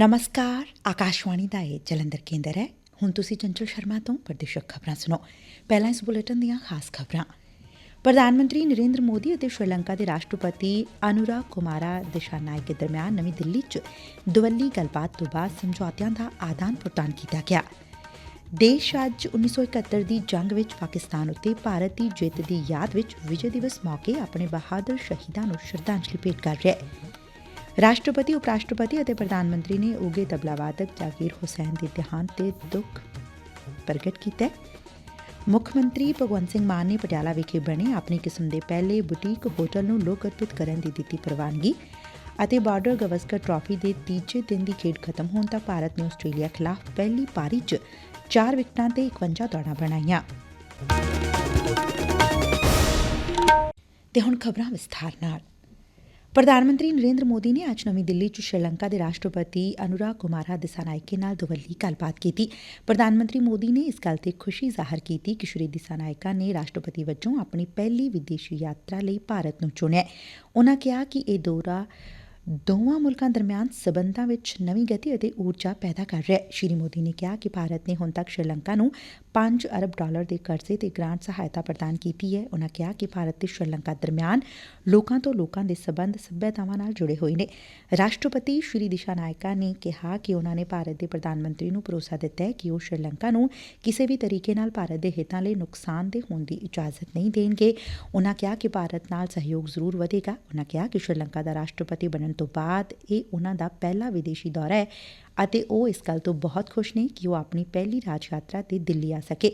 ਨਮਸਕਾਰ ਆਕਾਸ਼ਵਾਣੀ ਦਾ ਇਹ ਜਲੰਧਰ ਕੇਂਦਰ ਹੈ ਹੁਣ ਤੁਸੀਂ ਚੰਚਲ ਸ਼ਰਮਾ ਤੋਂ ਪ੍ਰਦੇਸ਼ਕ ਖਬਰਾਂ ਸੁਣੋ ਪਹਿਲਾਂ ਇਸ ਬੁਲੇਟਿਨ ਦੀਆਂ ਖਾਸ ਖਬਰਾਂ ਪ੍ਰਧਾਨ ਮੰਤਰੀ ਨਰਿੰਦਰ ਮੋਦੀ ਅਤੇ ਸ਼੍ਰੀਲੰਕਾ ਦੇ ਰਾਸ਼ਟਰਪਤੀ ਅਨੁਰਾਗ ਕੁਮਾਰਾ ਦਿਸ਼ਾਨਾਇਕ ਦੇ ਦਰਮਿਆਨ ਨਵੀਂ ਦਿੱਲੀ 'ਚ ਦੁਵੱਲੀ ਗੱਲਬਾਤ ਤੋਂ ਬਾਅਦ ਸਮਝੌਤਿਆਂ ਦਾ ਆਦਾਨ ਪ੍ਰਦਾਨ ਕੀਤਾ ਗਿਆ ਦੇਸ਼ ਅੱਜ 1971 ਦੀ ਜੰਗ ਵਿੱਚ ਪਾਕਿਸਤਾਨ ਉੱਤੇ ਭਾਰਤ ਦੀ ਜਿੱਤ ਦੀ ਯਾਦ ਵਿੱਚ ਵਿਜੇ ਦਿਵਸ ਮੌਕੇ ਆਪਣੇ ਬਹਾਦਰ ਸ਼ਹੀਦਾਂ ਨੂੰ ਸ਼ਰਧਾਂਜਲੀ ਭੇਟ ਕਰ ਰਿਹਾ ਹੈ ਰਾਸ਼ਟਰਪਤੀ ਉਪ ਰਾਸ਼ਟਰਪਤੀ ਅਤੇ ਪ੍ਰਧਾਨ ਮੰਤਰੀ ਨੇ ਉਗੇ ਤਬਲਾਵਾਦਕ ਜਾਗੀਰ ਹੁਸੈਨ ਦੇ ਦੇਹਾਂਤ ਤੇ ਦੁੱਖ ਪ੍ਰਗਟ ਕੀਤਾ ਹੈ। ਮੁੱਖ ਮੰਤਰੀ ਭਗਵੰਤ ਸਿੰਘ ਮਾਨ ਨੇ ਪਟਿਆਲਾ ਵਿਖੇ ਬਣੇ ਆਪਣੀ ਕਿਸਮ ਦੇ ਪਹਿਲੇ ਬੁਟੀਕ ਹੋਟਲ ਨੂੰ ਲੋਕ ਅਰਪਿਤ ਕਰਨ ਦੀ ਦਿੱਤੀ ਪ੍ਰਵਾਨਗੀ ਅਤੇ ਬਾਰਡਰ ਗਵਸਕਰ ਟਰਾਫੀ ਦੇ ਤੀਜੇ ਦਿਨ ਦੀ ਖੇਡ ਖਤਮ ਹੋਣ ਤੱਕ ਭਾਰਤ ਨੇ ਆਸਟ੍ਰੇਲੀਆ ਖਿਲਾਫ ਪਹਿਲੀ ਪਾਰੀ 'ਚ 4 ਵਿਕਟਾਂ ਤੇ 51 ਦੌੜਾਂ ਬਣਾਈਆਂ। ਤੇ ਹੁਣ ਖਬਰਾਂ ਵਿਸਥਾਰ ਨਾਲ। ਪ੍ਰਧਾਨ ਮੰਤਰੀ ਨਰੇਂਦਰ ਮੋਦੀ ਨੇ ਅੱਜ ਨਵੀਂ ਦਿੱਲੀ 'ਚ ਸ਼੍ਰੀਲੰਕਾ ਦੇ ਰਾਸ਼ਟਰਪਤੀ ਅਨੁਰਾਗ ਕੁਮਾਰਾ ਦਿਸਾਨਾਇਕੇ ਨਾਲ ਦੁਵੱਲੀ ਗੱਲਬਾਤ ਕੀਤੀ। ਪ੍ਰਧਾਨ ਮੰਤਰੀ ਮੋਦੀ ਨੇ ਇਸ ਗੱਲ ਤੇ ਖੁਸ਼ੀ ਜ਼ਾਹਰ ਕੀਤੀ ਕਿ ਸ਼੍ਰੀ ਦਿਸਾਨਾਇਕਾ ਨੇ ਰਾਸ਼ਟਰਪਤੀ ਵਜੋਂ ਆਪਣੀ ਪਹਿਲੀ ਵਿਦੇਸ਼ੀ ਯਾਤਰਾ ਲਈ ਭਾਰਤ ਨੂੰ ਚੁਣਿਆ ਉਨ੍ਹਾਂ ਕਿਹਾ ਕਿ ਇਹ ਦੌਰਾ ਦੋਵਾਂ ਮੁਲਕਾਂ ਦਰਮਿਆਨ ਸਬੰਧਾਂ ਵਿੱਚ ਨਵੀਂ ਗਤੀ ਅਤੇ ਊਰਜਾ ਪੈਦਾ ਕਰ ਰਿਹਾ ਹੈ। ਸ਼੍ਰੀ ਮੋਦੀ ਨੇ ਕਿਹਾ ਕਿ ਭਾਰਤ ਨੇ ਹੁਣ ਤੱਕ ਸ਼੍ਰੀਲੰਕਾ ਨੂੰ 5 ਅਰਬ ਡਾਲਰ ਦੇ ਕਰਜ਼ੇ ਤੇ ਗ੍ਰਾਂਟ ਸਹਾਇਤਾ ਪ੍ਰਦਾਨ ਕੀਤੀ ਹੈ। ਉਨ੍ਹਾਂ ਕਿਹਾ ਕਿ ਭਾਰਤ ਤੇ ਸ਼੍ਰੀਲੰਕਾ ਦਰਮਿਆਨ ਲੋਕਾਂ ਤੋਂ ਲੋਕਾਂ ਦੇ ਸਬੰਧ ਸੱਭਿਅਤਾਵਾਂ ਨਾਲ ਜੁੜੇ ਹੋਏ ਨੇ। ਰਾਸ਼ਟਰਪਤੀ ਸ਼੍ਰੀ ਦਿਸ਼ਾ ਨਾਇਕਾ ਨੇ ਕਿਹਾ ਕਿ ਉਨ੍ਹਾਂ ਨੇ ਭਾਰਤ ਦੇ ਪ੍ਰਧਾਨ ਮੰਤਰੀ ਨੂੰ ਭਰੋਸਾ ਦਿੱਤਾ ਕਿ ਉਹ ਸ਼੍ਰੀਲੰਕਾ ਨੂੰ ਕਿਸੇ ਵੀ ਤਰੀਕੇ ਨਾਲ ਭਾਰਤ ਦੇ ਹਿੱਤਾਂ ਲਈ ਨੁਕਸਾਨ ਦੇ ਹੋਣ ਦੀ ਇਜਾਜ਼ਤ ਨਹੀਂ ਦੇਣਗੇ। ਉਨ੍ਹਾਂ ਕਿਹਾ ਕਿ ਭਾਰਤ ਨਾਲ ਸਹਿਯੋਗ ਜ਼ਰੂਰ ਵਧੇਗਾ। ਉਨ੍ਹਾਂ ਕਿਹਾ ਕਿ ਸ਼੍ਰੀਲੰਕਾ ਦਾ ਰਾਸ਼ਟਰਪਤੀ ਬਣਨ ਤੋਂ ਬਾਅਦ ਇਹ ਉਨ੍ਹਾਂ ਦਾ ਪਹਿਲਾ ਵਿਦੇਸ਼ੀ ਦੌਰਾ ਹੈ। ਅਤੇ ਉਹ ਇਸ ਗੱਲ ਤੋਂ ਬਹੁਤ ਖੁਸ਼ ਨੇ ਕਿ ਉਹ ਆਪਣੀ ਪਹਿਲੀ ਰਾਜ ਯਾਤਰਾ ਤੇ ਦਿੱਲੀ ਆ ਸਕੇ।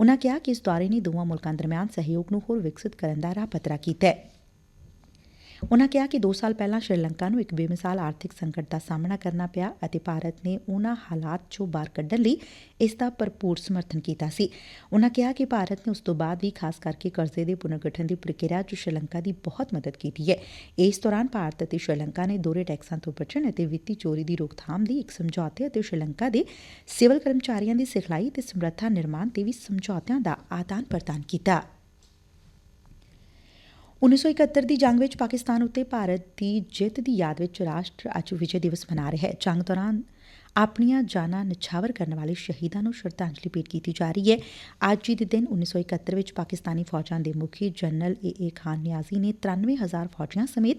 ਉਨ੍ਹਾਂ ਕਿਹਾ ਕਿ ਇਸ ਦੌਰੇ ਨੇ ਦੋਵਾਂ ਮੁਲਕਾਂ ਦਰਮਿਆਨ ਸਹਿਯੋਗ ਨੂੰ ਹੋਰ ਵਿਕਸਿਤ ਕਰਨ ਦਾ ਰਾਹ ਪੱਧਰਾ ਕੀਤਾ ਹੈ। ਉਨ੍ਹਾਂ ਕਿਹਾ ਕਿ ਦੋ ਸਾਲ ਪਹਿਲਾਂ ਸ਼੍ਰੀਲੰਕਾ ਨੂੰ ਇੱਕ ਬੇਮਿਸਾਲ ਆਰਥਿਕ ਸੰਕਟ ਦਾ ਸਾਹਮਣਾ ਕਰਨਾ ਪਿਆ ਅਤੇ ਭਾਰਤ ਨੇ ਉਨ੍ਹਾਂ ਹਾਲਾਤ 'ਚੋਂ ਬਾਹਰ ਕੱਢਣ ਲਈ ਇਸ ਦਾ ਭਰਪੂਰ ਸਮਰਥਨ ਕੀਤਾ ਸੀ। ਉਨ੍ਹਾਂ ਕਿਹਾ ਕਿ ਭਾਰਤ ਨੇ ਉਸ ਤੋਂ ਬਾਅਦ ਵੀ ਖਾਸ ਕਰਕੇ ਕਰਜ਼ੇ ਦੇ ਪੁਨਰਗਠਨ ਦੀ ਪ੍ਰਕਿਰਿਆ 'ਚ ਸ਼੍ਰੀਲੰਕਾ ਦੀ ਬਹੁਤ ਮਦਦ ਕੀਤੀ ਹੈ। ਇਸ ਦੌਰਾਨ ਭਾਰਤ ਅਤੇ ਸ਼੍ਰੀਲੰਕਾ ਨੇ ਦੋਹਰੇ ਟੈਕਸਾਂ ਤੋਂ ਬਚਣ ਅਤੇ ਵਿੱਤੀ ਚੋਰੀ ਦੀ ਰੋਕਥਾਮ ਲਈ ਇੱਕ ਸਮਝੌਤੇ ਅਤੇ ਸ਼੍ਰੀਲੰਕਾ ਦੇ ਸਿਵਲ ਕਰਮਚਾਰੀਆਂ ਦੀ ਸਿਖਲਾਈ ਤੇ ਸਮਰੱਥਾ ਨਿਰਮਾਣ ਤੇ ਵੀ ਸਮਝੌਤਿਆਂ ਦਾ ਆਦਾਨ ਪ੍ਰਦਾਨ ਕੀਤਾ। 1971 ਦੀ ਜੰਗ ਵਿੱਚ ਪਾਕਿਸਤਾਨ ਉੱਤੇ ਭਾਰਤ ਦੀ ਜਿੱਤ ਦੀ ਯਾਦ ਵਿੱਚ ਰਾਸ਼ਟਰ ਅੱਜ ਵਿਜੇ ਦਿਵਸ ਮਨਾ ਰਿਹਾ ਹੈ। ਜੰਗ ਦੌਰਾਨ ਆਪਣੀਆਂ ਜਾਨਾਂ ਨਿਛਾਵਰ ਕਰਨ ਵਾਲੇ ਸ਼ਹੀਦਾਂ ਨੂੰ ਸ਼ਰਧਾਂਜਲੀ ਭੇਟ ਕੀਤੀ ਜਾ ਰਹੀ ਹੈ। ਅੱਜ ਹੀ ਦੇ ਦਿਨ 1971 ਵਿੱਚ ਪਾਕਿਸਤਾਨੀ ਫੌਜਾਂ ਦੇ ਮੁਖੀ ਜਨਰਲ ਏ ਏ ਖਾਨ ਨਿਆਜ਼ੀ ਨੇ 93000 ਫੌਜੀਆਂ ਸਮੇਤ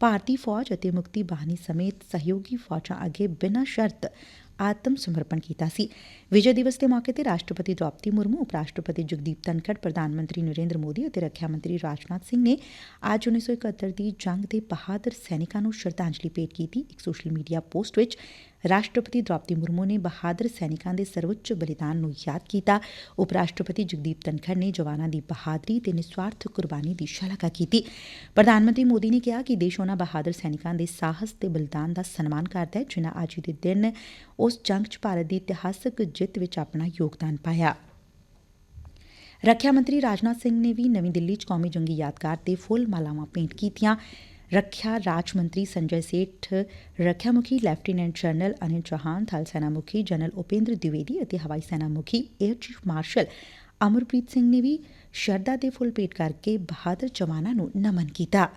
ਭਾਰਤੀ ਫੌਜ ਅਤੇ ਮੁਕਤੀ ਬਾਹਨੀ ਸਮੇਤ ਸਹਿਯੋਗੀ ਫੌਜਾਂ ਅੱਗੇ ਬਿਨਾਂ ਸ਼ਰਤ ਆਤਮ ਸਮਰਪਣ ਕੀਤਾ ਸੀ। ਵਿਜੇ ਦਿਵਸ ਦੇ ਮੌਕੇ ਤੇ ਰਾਸ਼ਟਰਪਤੀ ਦ੍ਰੋਪਦੀ ਮੁਰਮੂ ਉਪ ਰਾਸ਼ਟਰਪਤੀ ਜਗਦੀਪ ਧਨਖੜ, ਪ੍ਰਧਾਨ ਮੰਤਰੀ ਨਰਿੰਦਰ ਮੋਦੀ ਅਤੇ ਰੱਖਿਆ ਮੰਤਰੀ ਰਾਜਨਾਥ ਸਿੰਘ ਨੇ ਅੱਜ 1971 ਦੀ ਜੰਗ ਦੇ ਬਹਾਦਰ ਸੈਨਿਕਾਂ ਨੂੰ ਸ਼ਰਧਾਂਜਲੀ ਭੇਟ ਕੀਤੀ। ਇੱਕ ਸੋਸ਼ਲ ਮੀਡੀਆ ਪੋਸਟ ਵਿੱਚ ਰਾਸ਼ਟਰਪਤੀ ਦ੍ਰੋਪਦੀ ਮੁਰਮੂ ਨੇ ਬਹਾਦਰ ਸੈਨਿਕਾਂ ਦੇ ਸਰਵਉੱਚ ਬਲੀਦਾਨ ਨੂੰ ਯਾਦ ਕੀਤਾ। ਉਪ ਰਾਸ਼ਟਰਪਤੀ ਜਗਦੀਪ ਧਨਖੜ ਨੇ ਜਵਾਨਾਂ ਦੀ ਬਹਾਦਰੀ ਤੇ ਨਿਸਵਾਰਥ ਕੁਰਬਾਨੀ ਦੀ ਸ਼ਲਾਘਾ ਕੀਤੀ। ਪ੍ਰਧਾਨ ਮੰਤਰੀ ਮੋਦੀ ਨੇ ਕਿਹਾ ਕਿ ਦੇਸ਼ ਉਹਨਾਂ ਬਹਾਦਰ ਸੈਨਿਕਾਂ ਦੇ ਸਾਹਸ ਤੇ ਬਲੀਦਾਨ ਦਾ ਸਨਮਾਨ ਕਰਦਾ ਹੈ, ਜਿਨ੍ਹਾਂ ਅੱਜ ਦੇ ਦਿਨ ਉਸ ਜੰਗ 'ਚ ਭਾਰਤ ਦੀ ਇਤਿਹਾਸਕ ਜਿੱਤ ਵਿੱਚ ਆਪਣਾ ਯੋਗਦਾਨ ਪਾਇਆ। ਰੱਖਿਆ ਮੰਤਰੀ ਰਾਜਨਾਥ ਸਿੰਘ ਨੇ ਵੀ ਨਵੀਂ ਦਿੱਲੀ 'ਚ ਕੌਮੀ ਜੰਗੀ ਯਾਦਗਾਰ ਤੇ ਫੁੱਲ ਮਾਲਾਵਾਂ ਭੇਂਟ ਕੀਤੀਆਂ। ਰੱਖਿਆ ਰਾਜ ਮੰਤਰੀ ਸੰਜੇ ਸੇਠ ਰੱਖਿਆ ਮੁਖੀ ਲੈਫਟੀਨੈਂਟ ਜਨਰਲ ਅਨਿਲ ਚੌਹਾਨ, ਥਲ ਸੈਨਾ ਮੁਖੀ ਜਨਰਲ ਉਪੇਂਦਰ ਦਿਵੇਦੀ ਅਤੇ ਹਵਾਈ ਸੈਨਾ ਮੁਖੀ air chief marshal Amarpreet Singh ਨੇ ਵੀ ਸ਼ਰਧਾ ਦੇ ਫੁੱਲ ਭੇਟ ਕਰਕੇ ਬਹਾਦਰ ਜਵਾਨਾਂ ਨੂੰ ਨਮਨ ਕੀਤਾ।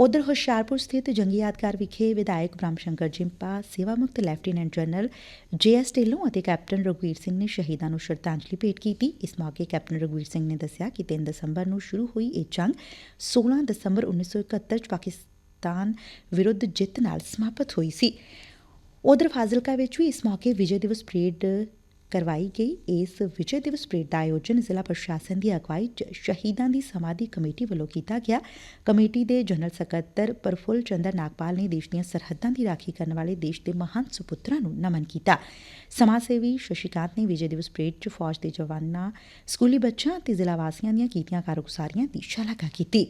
ਉਧਰ ਹੁਸ਼ਿਆਰਪੁਰ ਸਥਿਤ ਜੰਗੀ ਯਾਦਗਾਰ ਵਿਖੇ ਵਿਧਾਇਕ ਬ੍ਰਹਮ ਸ਼ੰਕਰ ਜਿੰਪਾ ਸੇਵਾ ਮੁਕਤ lieutenant general J S Dhillon ਅਤੇ ਕੈਪਟਨ ਰਘਵੀਰ ਸਿੰਘ ਨੇ ਸ਼ਹੀਦਾਂ ਨੂੰ ਸ਼ਰਧਾਂਜਲੀ ਭੇਟ ਕੀਤੀ। ਇਸ ਮੌਕੇ ਕੈਪਟਨ ਰਘਵੀਰ ਸਿੰਘ ਨੇ ਦੱਸਿਆ ਕਿ 3 ਦਸੰਬਰ ਨੂੰ ਸ਼ੁਰੂ ਹੋਈ ਇਹ ਜੰਗ 16 ਦਸੰਬਰ 1971 ਚ ਪਾਕਿਸਤਾਨ ਵਿਰੁੱਧ ਜਿੱਤ ਨਾਲ ਸਮਾਪਤ ਹੋਈ ਸੀ। ਉਧਰ ਫਾਜ਼ਿਲਕਾ ਵਿੱਚ ਵੀ ਇਸ ਮੌਕੇ ਵਿਜੇ ਦਿਵਸ ਪਰੇਡ ਕਰਵਾਈ ਗਈ। ਇਸ ਵਿਜੇ ਦਿਵਸ ਪਰੇਡ ਦਾ ਆਯੋਜਨ ਜ਼ਿਲ੍ਹਾ ਪ੍ਰਸ਼ਾਸਨ ਦੀ ਅਗਵਾਈ 'ਚ ਸ਼ਹੀਦਾਂ ਦੀ ਸਮਾਧੀ ਕਮੇਟੀ ਵੱਲੋਂ ਕੀਤਾ ਗਿਆ। ਕਮੇਟੀ ਦੇ ਜਨਰਲ ਸਕੱਤਰ ਪ੍ਰਫੁੱਲ ਚੰਦਰ ਨਾਗਪਾਲ ਨੇ ਦੇਸ਼ ਦੀਆਂ ਸਰਹੱਦਾਂ ਦੀ ਰਾਖੀ ਕਰਨ ਵਾਲੇ ਦੇਸ਼ ਦੇ ਮਹਾਨ ਸੁਪੁੱਤਰਾਂ ਨੂੰ ਨਮਨ ਕੀਤਾ। ਸਮਾਜ ਸੇਵੀ ਸ਼ਸ਼ੀਕਾਂਤ ਨੇ ਵਿਜੇ ਦਿਵਸ ਪਰੇਡ 'ਚ ਫੌਜ ਦੇ ਜਵਾਨਾਂ, ਸਕੂਲੀ ਬੱਚਿਆਂ ਅਤੇ ਜ਼ਿਲ੍ਹਾ ਵਾਸੀਆਂ ਦੀਆਂ ਕੀਤੀਆਂ ਕਾਰਗੁਜ਼ਾਰੀਆਂ ਦੀ ਸ਼ਲਾਘਾ ਕੀਤੀ।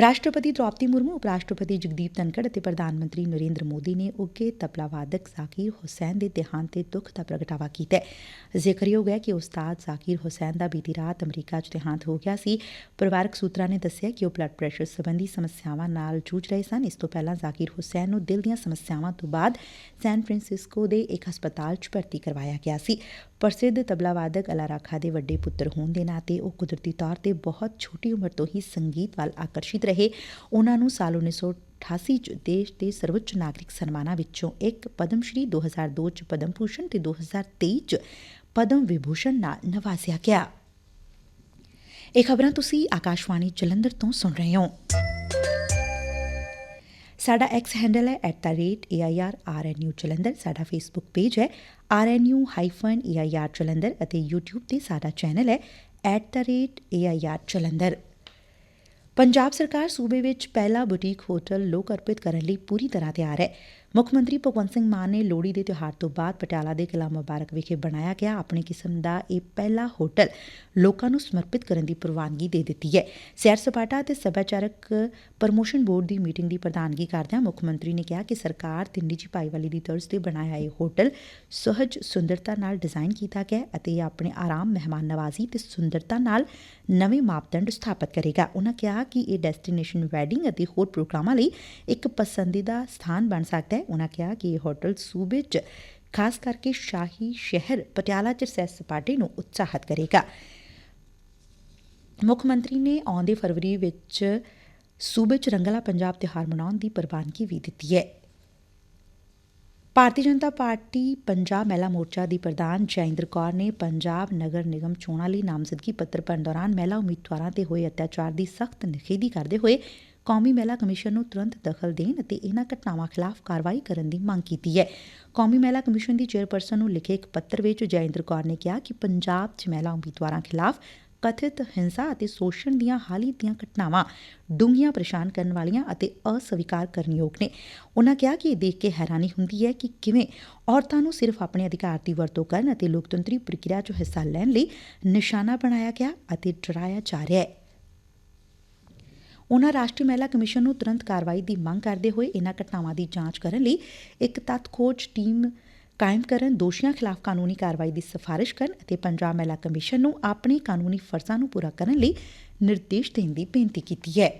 ਰਾਸ਼ਟਰਪਤੀ ਦ੍ਰੋਪਦੀ ਮੁਰਮੂ ਉਪ ਰਾਸ਼ਟਰਪਤੀ ਜਗਦੀਪ ਧਨਖੜ ਅਤੇ ਪ੍ਰਧਾਨ ਮੰਤਰੀ ਨਰੇਂਦਰ ਮੋਦੀ ਨੇ ਉੱਘੇ ਤਬਲਾ ਵਾਦਕ ਜ਼ਾਕਿਰ ਹੁਸੈਨ ਦੇ ਦੇਹਾਂਤ ਤੇ ਦੁੱਖ ਦਾ ਪ੍ਰਗਟਾਵਾ ਕੀਤਾ ਹੈ। ਜ਼ਿਕਰਯੋਗ ਹੈ ਕਿ ਉਸਤਾਦ ਜ਼ਾਕਿਰ ਹੁਸੈਨ ਦਾ ਬੀਤੀ ਰਾਤ ਅਮਰੀਕਾ 'ਚ ਦੇਹਾਂਤ ਹੋ ਗਿਆ ਸੀ। ਪਰਿਵਾਰਕ ਸੂਤਰਾਂ ਨੇ ਦੱਸਿਆ ਕਿ ਉਹ ਬਲੱਡ ਪ੍ਰੈਸ਼ਰ ਸੰਬੰਧੀ ਸਮੱਸਿਆਵਾਂ ਨਾਲ ਜੂਝ ਰਹੇ ਸਨ। ਇਸ ਤੋਂ ਪਹਿਲਾਂ ਜ਼ਾਕਿਰ ਹੁਸੈਨ ਨੂੰ ਦਿਲ ਦੀਆਂ ਸਮੱਸਿਆਵਾਂ ਤੋਂ ਬਾਅਦ ਸੈਨ ਫਰਾਂਸਿਸਕੋ ਦੇ ਇੱਕ ਹਸਪਤਾਲ 'ਚ ਭਰਤੀ ਕਰਵਾਇਆ ਗਿਆ ਸੀ। ਪ੍ਰਸਿੱਧ ਤਬਲਾ ਵਾਦਕ ਅਲਾ ਰਾਖਾ ਦੇ ਵੱਡੇ ਪੁੱਤਰ ਹੋਣ ਦੇ ਨਾਤੇ ਉਹ ਕੁਦਰਤੀ ਤੌਰ ਤੇ ਬਹੁਤ ਛੋਟੀ ਉਮਰ ਤੋਂ ਹੀ ਸੰਗੀਤ ਵੱਲ ਆਕਰਸ਼ਿਤ ਰਹੇ। ਉਹਨਾਂ ਨੂੰ ਸਾਲ 1900 1988 ਚ ਦੇਸ਼ ਦੇ ਸਰਵਉੱਚ ਨਾਗਰਿਕ ਸਨਮਾਨਾਂ ਵਿੱਚੋਂ ਇੱਕ ਪਦਮ ਸ਼੍ਰੀ 2002 ਚ ਪਦਮ ਭੂਸ਼ਣ ਤੇ 2023 ਚ ਪਦਮ ਵਿਭੂਸ਼ਣ ਨਾਲ ਨਵਾਜ਼ਿਆ ਗਿਆ। ਇਹ ਖਬਰਾਂ ਤੁਸੀਂ ਆਕਾਸ਼ਵਾਣੀ ਜਲੰਧਰ ਤੋਂ ਸੁਣ ਰਹੇ ਹੋ। ਸਾਡਾ ਐਕਸ ਹੈਂਡਲ ਹੈ @airrnu ਜਲੰਧਰ। ਸਾਡਾ ਫੇਸਬੁੱਕ ਪੇਜ ਹੈ rnu-air ਜਲੰਧਰ ਅਤੇ YouTube ਤੇ ਸਾਡਾ ਚੈਨਲ ਹੈ @air ਜਲੰਧਰ। ਪੰਜਾਬ ਸਰਕਾਰ ਸੂਬੇ ਵਿੱਚ ਪਹਿਲਾ ਬੁਟੀਕ ਹੋਟਲ ਲੋਕ ਅਰਪਿਤ ਕਰਨ ਲਈ ਪੂਰੀ ਤਰ੍ਹਾਂ ਤਿਆਰ ਹੈ। ਮੁੱਖ ਮੰਤਰੀ ਭਗਵੰਤ ਸਿੰਘ ਮਾਨ ਨੇ ਲੋਹੜੀ ਦੇ ਤਿਉਹਾਰ ਤੋਂ ਬਾਅਦ ਪਟਿਆਲਾ ਦੇ ਕਿਲਾ ਮੁਬਾਰਕ ਵਿਖੇ ਬਣਾਇਆ ਗਿਆ ਆਪਣੇ ਕਿਸਮ ਦਾ ਇਹ ਪਹਿਲਾ ਹੋਟਲ ਲੋਕਾਂ ਨੂੰ ਸਮਰਪਿਤ ਕਰਨ ਦੀ ਪ੍ਰਵਾਨਗੀ ਦੇ ਦਿੱਤੀ ਹੈ। ਸੈਰ ਸਪਾਟਾ ਅਤੇ ਸੱਭਿਆਚਾਰਕ ਪ੍ਰਮੋਸ਼ਨ ਬੋਰਡ ਦੀ ਮੀਟਿੰਗ ਦੀ ਪ੍ਰਧਾਨਗੀ ਕਰਦਿਆਂ ਮੁੱਖ ਮੰਤਰੀ ਨੇ ਕਿਹਾ ਕਿ ਸਰਕਾਰ ਤਿੰਡੀ ਨਿੱਜੀ ਭਾਈਵਾਲੀ ਦੀ ਤਰਜ਼ ਤੇ ਬਣਾਇਆ ਇਹ ਹੋਟਲ ਸਹਜ ਸੁੰਦਰਤਾ ਨਾਲ ਡਿਜ਼ਾਈਨ ਕੀਤਾ ਗਿਆ ਅਤੇ ਇਹ ਆਪਣੇ ਆਰਾਮ ਮਹਿਮਾਨ ਨਵਾਜ਼ੀ ਤੇ ਸੁੰਦਰਤਾ ਨਾਲ ਨਵੇਂ ਮਾਪਦੰਡ ਸਥਾਪਿਤ ਕਰੇਗਾ। ਉਹਨਾਂ ਕਿਹਾ ਕਿ ਇਹ ਡੈਸਟੀਨੇਸ਼ਨ ਵੈਡਿੰਗ ਅਤੇ ਹੋਰ ਪ੍ਰੋਗਰਾਮਾਂ ਲਈ ਇੱਕ ਪਸੰਦੀਦਾ ਸਥਾਨ ਬਣ ਸਕਦਾ ਹੈ ਉਹਨਾਂ ਕਿਹਾ ਕਿ ਇਹ ਹੋਟਲ ਸੂਬੇ 'ਚ, ਖਾਸ ਕਰਕੇ ਸ਼ਾਹੀ ਸ਼ਹਿਰ ਪਟਿਆਲਾ 'ਚ ਸੈਰ ਸਪਾਟੇ ਨੂੰ ਉਤਸ਼ਾਹਿਤ ਕਰੇਗਾ। ਮੁੱਖ ਮੰਤਰੀ ਨੇ ਆਉਂਦੇ ਫਰਵਰੀ ਵਿੱਚ ਸੂਬੇ 'ਚ ਰੰਗਲਾ ਪੰਜਾਬ ਤਿਉਹਾਰ ਮਨਾਉਣ ਦੀ ਪ੍ਰਵਾਨਗੀ ਵੀ ਦਿੱਤੀ ਹੈ। ਭਾਰਤੀ ਜਨਤਾ ਪਾਰਟੀ ਪੰਜਾਬ ਮਹਿਲਾ ਮੋਰਚਾ ਦੀ ਪ੍ਰਧਾਨ ਜੈਇੰਦਰ ਕੌਰ ਨੇ ਪੰਜਾਬ ਨਗਰ ਨਿਗਮ ਚੋਣਾਂ ਲਈ ਨਾਮਜ਼ਦਗੀ ਪੱਤਰ ਭਰਨ ਦੌਰਾਨ ਮਹਿਲਾ ਉਮੀਦਵਾਰਾਂ ਤੇ ਹੋਏ ਅਤਿਆਚਾਰ ਦੀ ਸਖਤ ਨਿਖੇਧੀ ਕਰਦੇ ਹੋਏ ਕੌਮੀ ਮਹਿਲਾ ਕਮਿਸ਼ਨ ਨੂੰ ਤੁਰੰਤ ਦਖਲ ਦੇਣ ਅਤੇ ਇਨ੍ਹਾਂ ਘਟਨਾਵਾਂ ਖਿਲਾਫ ਕਾਰਵਾਈ ਕਰਨ ਦੀ ਮੰਗ ਕੀਤੀ ਹੈ। ਕੌਮੀ ਮਹਿਲਾ ਕਮਿਸ਼ਨ ਦੀ ਚੇਅਰਪਰਸਨ ਨੂੰ ਲਿਖੇ ਇੱਕ ਪੱਤਰ ਵਿੱਚ ਜੈਇੰਦਰ ਕੌਰ ਨੇ ਕਿਹਾ ਕਿ ਪੰਜਾਬ 'ਚ ਮਹਿਲਾ ਉਮੀਦਵਾਰਾਂ ਖਿਲਾਫ ਕਥਿਤ ਹਿੰਸਾ ਅਤੇ ਸ਼ੋਸ਼ਣ ਦੀਆਂ ਹਾਲੀ ਦੀਆਂ ਘਟਨਾਵਾਂ ਡੂੰਘੀਆਂ ਪਰੇਸ਼ਾਨ ਕਰਨ ਵਾਲੀਆਂ ਅਤੇ ਅਸਵੀਕਾਰ ਕਰਨਯੋਗ ਨੇ। ਉਨ੍ਹਾਂ ਕਿਹਾ ਕਿ ਇਹ ਦੇਖ ਕੇ ਹੈਰਾਨੀ ਹੁੰਦੀ ਹੈ ਕਿ ਕਿਵੇਂ ਔਰਤਾਂ ਨੂੰ ਸਿਰਫ ਆਪਣੇ ਅਧਿਕਾਰ ਦੀ ਵਰਤੋਂ ਕਰਨ ਅਤੇ ਲੋਕਤੰਤਰੀ ਪ੍ਰਕਿਰਿਆ 'ਚ ਹਿੱਸਾ ਲੈਣ ਲਈ ਨਿਸ਼ਾਨਾ ਬਣਾਇਆ ਗਿਆ ਅਤੇ ਡਰਾਇਆ ਜਾ ਰਿਹਾ ਹੈ। ਉਨੂਾ ਰਾਸ਼ਟਰੀ ਮਹਿਲਾ ਕਮਿਸ਼ਨ ਨੂੰ ਤੁਰੰਤ ਕਾਰਵਾਈ ਦੀ ਮੰਗ ਕਰਦੇ ਹੋਏ ਇਨ੍ਹਾਂ ਘਟਨਾਵਾਂ ਦੀ ਜਾਂਚ ਕਰਨ ਲਈ ਇਕ ਤੱਥ ਖੋਜ ਟੀਮ ਕਾਇਮ ਕਰਨ, ਦੋਸ਼ੀਆਂ ਖਿਲਾਫ ਕਾਨੂੰਨੀ ਕਾਰਵਾਈ ਦੀ ਸਿਫਾਰਿਸ਼ ਕਰਨ ਅਤੇ ਪੰਜਾਬ ਮਹਿਲਾ ਕਮਿਸ਼ਨ ਨੂੰ ਆਪਣੇ ਕਾਨੂੰਨੀ ਫਰਜ਼ਾਂ ਨੂੰ ਪੂਰਾ ਕਰਨ ਲਈ ਨਿਰਦੇਸ਼ ਦੇਣ ਦੀ ਬੇਨਤੀ ਕੀਤੀ ਹੈ।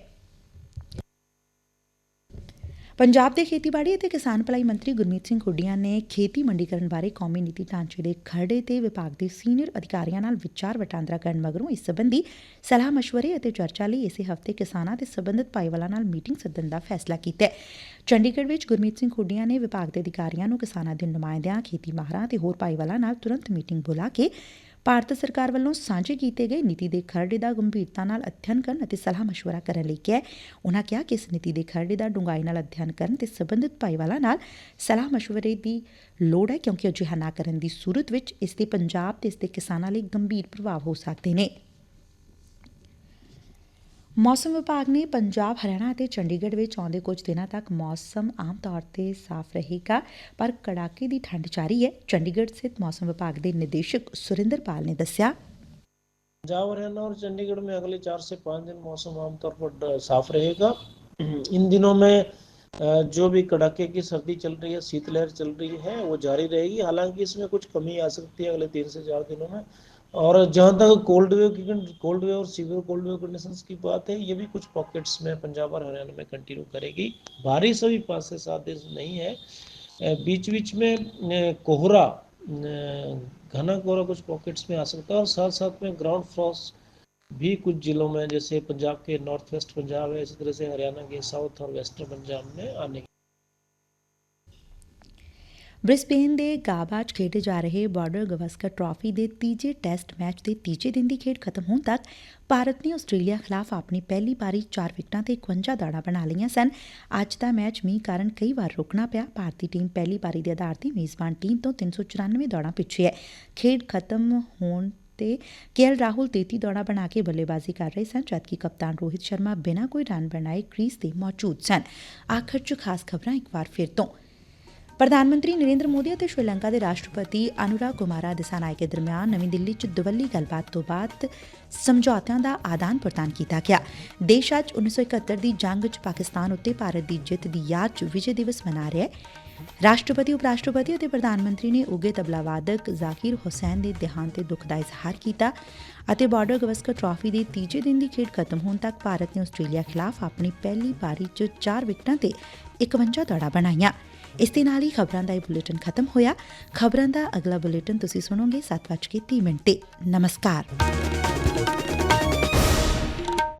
ਪੰਜਾਬ ਦੇ ਖੇਤੀਬਾੜੀ ਅਤੇ ਕਿਸਾਨ ਭਲਾਈ ਮੰਤਰੀ ਗੁਰਮੀਤ ਸਿੰਘ ਖੁੱਡੀਆਂ ਨੇ ਖੇਤੀ ਮੰਡੀਕਰਨ ਬਾਰੇ ਕੌਮੀ ਨੀਤੀ ਢਾਂਚੇ ਦੇ ਖਰੜੇ ਤੇ ਵਿਭਾਗ ਦੇ ਸੀਨੀਅਰ ਅਧਿਕਾਰੀਆਂ ਨਾਲ ਵਿਚਾਰ ਵਟਾਂਦਰਾ ਕਰਨ ਮਗਰੋਂ ਇਸ ਸਬੰਧੀ ਸਲਾਹ مشਵਰੇ ਅਤੇ ਚਰਚਾ ਲਈ ਇਸੇ ਹਫ਼ਤੇ ਕਿਸਾਨਾਂ ਤੇ ਸਬੰਧਤ ਭਾਈਵਾਲਾਂ ਨਾਲ ਮੀਟਿੰਗ ਸੱਦਣ ਦਾ ਫੈਸਲਾ ਕੀਤਾ ਹੈ। ਚੰਡੀਗੜ੍ਹ ਵਿੱਚ ਗੁਰਮੀਤ ਸਿੰਘ ਖੁੱਡੀਆਂ ਨੇ ਵਿਭਾਗ ਦੇ ਅਧਿਕਾਰੀਆਂ ਨੂੰ ਕਿਸਾਨਾਂ ਦੇ ਨੁਮਾਇੰਦਿਆਂ, ਖੇਤੀ ਮਾਹਰਾਂ ਤੇ ਹੋਰ ਭਾਈਵਾਲਾਂ ਨਾਲ ਤੁਰੰਤ ਮੀਟਿੰਗ ਬੁਲਾ ਕੇ ਭਾਰਤ ਸਰਕਾਰ ਵੱਲੋਂ ਸਾਂਝੇ ਕੀਤੇ ਗਏ ਨੀਤੀ ਦੇ ਖਰੜੇ ਦਾ ਗੰਭੀਰਤਾ ਨਾਲ ਅਧਿਐਨ ਕਰਨ ਅਤੇ ਸਲਾਹ مشورہ ਕਰਨ ਲਈ ਕਿਹਾ ਉਨ੍ਹਾਂ ਕਿਹਾ ਕਿ ਇਸ ਨੀਤੀ ਦੇ ਖਰੜੇ ਦਾ ਡੂੰਘਾਈ ਨਾਲ ਅਧਿਐਨ ਕਰਨ ਤੇ ਸਬੰਧਤ ਭਾਈਵਾਲਾਂ ਨਾਲ ਸਲਾਹ مشورے ਦੀ ਲੋੜ ਹੈ ਕਿਉਂਕਿ ਅਜਿਹਾ ਨਾ ਕਰਨ ਦੀ ਸੂਰਤ ਵਿੱਚ ਇਸ ਦੇ ਪੰਜਾਬ ਤੇ ਇਸ ਦੇ ਕਿਸਾਨਾਂ ਲਈ ਗੰਭੀਰ ਪ੍ਰਭਾਵ ਹੋ ਸਕਦੇ ਨੇ। ਮੌਸਮ ਵਿਭਾਗ ਨੇ ਪੰਜਾਬ ਹਰਿਆਣਾ ਅਤੇ ਚੰਡੀਗੜ੍ਹ ਵਿੱਚ ਆਉਂਦੇ ਕੁਝ ਦਿਨਾਂ ਤੱਕ ਮੌਸਮ ਆਮ ਤੌਰ ਤੇ ਸਾਫ਼ ਰਹੇਗਾ ਪਰ ਕੜਾਕੇ ਦੀ ਠੰਡ ਜਾਰੀ ਹੈ ਚੰਡੀਗੜ੍ਹ ਸਥਿਤ ਮੌਸਮ ਵਿਭਾਗ ਦੇ ਨਿਦੇਸ਼ਕ सुरेंद्र ਨੇ ਦੱਸਿਆ पंजाब हरियाणा और चंडीगढ़ में अगले चार से पाँच दिन मौसम आमतौर पर साफ रहेगा इन दिनों में जो भी कड़ाके की सर्दी चल रही है शीतलहर चल रही है वो जारी रहेगी हालांकि इसमें कुछ कमी आ सकती है अगले तीन से चार दिनों में और जहाँ तक कोल्ड वेव की कोल्ड वेव और सीवियर कोल्ड वेव कंडीशंस की बात है, ये भी कुछ पॉकेट्स में पंजाब और हरियाणा में कंटिन्यू करेगी। बारिश अभी पाँच से सात दिन नहीं है। बीच बीच में कोहरा घना कोहरा कुछ पॉकेट्स में आ सकता है और साथ साथ में ग्राउंड फ्रॉस्ट भी कुछ जिलों में, जैसे पंजाब के नॉर्थ वेस्ट पंजाब है, इसी तरह से हरियाणा के साउथ और वेस्टर्न पंजाब में आने की ਬ੍ਰਿਸਬੇਨ ਦੇ ਗਾਬਾ 'ਚ ਖੇਡੇ ਜਾ ਰਹੇ ਬਾਰਡਰ ਗਵਸਕਰ ਟਰਾਫੀ ਦੇ ਤੀਜੇ ਟੈਸਟ ਮੈਚ ਦੇ ਤੀਜੇ ਦਿਨ ਦੀ ਖੇਡ ਖਤਮ ਹੋਣ ਤੱਕ ਭਾਰਤ ਨੇ ਆਸਟ੍ਰੇਲੀਆ ਖਿਲਾਫ ਆਪਣੀ ਪਹਿਲੀ ਪਾਰੀ 4 ਵਿਕਟਾਂ ਤੇ 51 ਦਾੜਾਂ ਬਣਾ ਲਈਆਂ ਸਨ। ਅੱਜ ਦਾ ਮੈਚ ਮੀਂਹ ਕਾਰਨ ਕਈ ਵਾਰ ਰੁਕਣਾ ਪਿਆ। ਭਾਰਤੀ ਟੀਮ ਪਹਿਲੀ ਪਾਰੀ ਦੇ ਆਧਾਰ ਤੇ ਮੇਜ਼ਬਾਨ ਟੀਮ ਤੋਂ 394 ਦੌੜਾਂ ਪਿੱਛੇ ਹੈ। ਖੇਡ ਖਤਮ ਹੋਣ ਤੇ ਕੇਐਲ ਰਾਹੁਲ 33 ਦੌੜਾਂ ਬਣਾ ਕੇ ਬੱਲੇਬਾਜ਼ੀ ਕਰ ਰਹੇ ਸਨ, ਜਦਕਿ ਕਪਤਾਨ ਰੋਹਿਤ ਸ਼ਰਮਾ ਬਿਨਾਂ ਕੋਈ ਰਨ ਬਣਾਏ ਕ੍ਰੀਜ਼ ਤੇ ਮੌਜੂਦ ਸਨ। ਆਖਰ 'ਚ ਖਾਸ ਖਬਰਾਂ ਇੱਕ ਵਾਰ ਫਿਰ ਤੋਂ। ਪ੍ਰਧਾਨ ਮੰਤਰੀ ਨਰਿੰਦਰ ਮੋਦੀ ਅਤੇ ਸ਼੍ਰੀਲੰਕਾ ਦੇ ਰਾਸ਼ਟਰਪਤੀ ਅਨੁਰਾਗ ਕੁਮਾਰਾ ਦਿਸਾਨਾਇਕੇ ਦਰਮਿਆਨ ਨਵੀਂ ਦਿੱਲੀ 'ਚ ਦੁਵੱਲੀ ਗੱਲਬਾਤ ਤੋਂ ਬਾਅਦ ਸਮਝੌਤਿਆਂ ਦਾ ਆਦਾਨ ਪ੍ਰਦਾਨ ਕੀਤਾ ਗਿਆ। ਦੇਸ਼ ਅੱਜ 1971 ਦੀ ਜੰਗ 'ਚ ਪਾਕਿਸਤਾਨ ਉੱਤੇ ਭਾਰਤ ਦੀ ਜਿੱਤ ਦੀ ਯਾਦ 'ਚ ਵਿਜੇ ਦਿਵਸ ਮਨਾ ਰਿਹਾ ਹੈ। ਰਾਸ਼ਟਰਪਤੀ ਉਪ ਰਾਸ਼ਟਰਪਤੀ ਅਤੇ ਪ੍ਰਧਾਨ ਮੰਤਰੀ ਨੇ ਉਗੇ ਤਬਲਾ ਵਾਦਕ ਜ਼ਾਕਿਰ ਹੁਸੈਨ ਦੇ ਦੇਹਾਂਤ ਤੇ ਦੁੱਖ ਦਾ ਇਜ਼ਹਾਰ ਕੀਤਾ ਅਤੇ ਬਾਰਡਰ ਗਵਸਕਰ ਟਰਾਫੀ ਦੇ ਤੀਜੇ ਦਿਨ ਦੀ ਖੇਡ ਖਤਮ ਹੋਣ ਤੱਕ ਭਾਰਤ ਨੇ ਆਸਟ੍ਰੇਲੀਆ ਖਿਲਾਫ ਆਪਣੀ ਪਹਿਲੀ ਪਾਰੀ 'ਚ 4 ਵਿਕਟਾਂ ਤੇ 51 ਦੌੜਾਂ ਬਣਾਈਆਂ। ਇਸ ਦੇ ਨਾਲ ਹੀ ਖਬਰਾਂ ਦਾ ਇਹ ਬੁਲੇਟਿਨ ਖਤਮ ਹੋਇਆ। ਖਬਰਾਂ ਦਾ ਅਗਲਾ ਬੁਲੇਟਿਨ ਤੁਸੀਂ ਸੁਣੋਗੇ 7:30 ਮਿੰਟ ਤੇ। ਨਮਸਕਾਰ।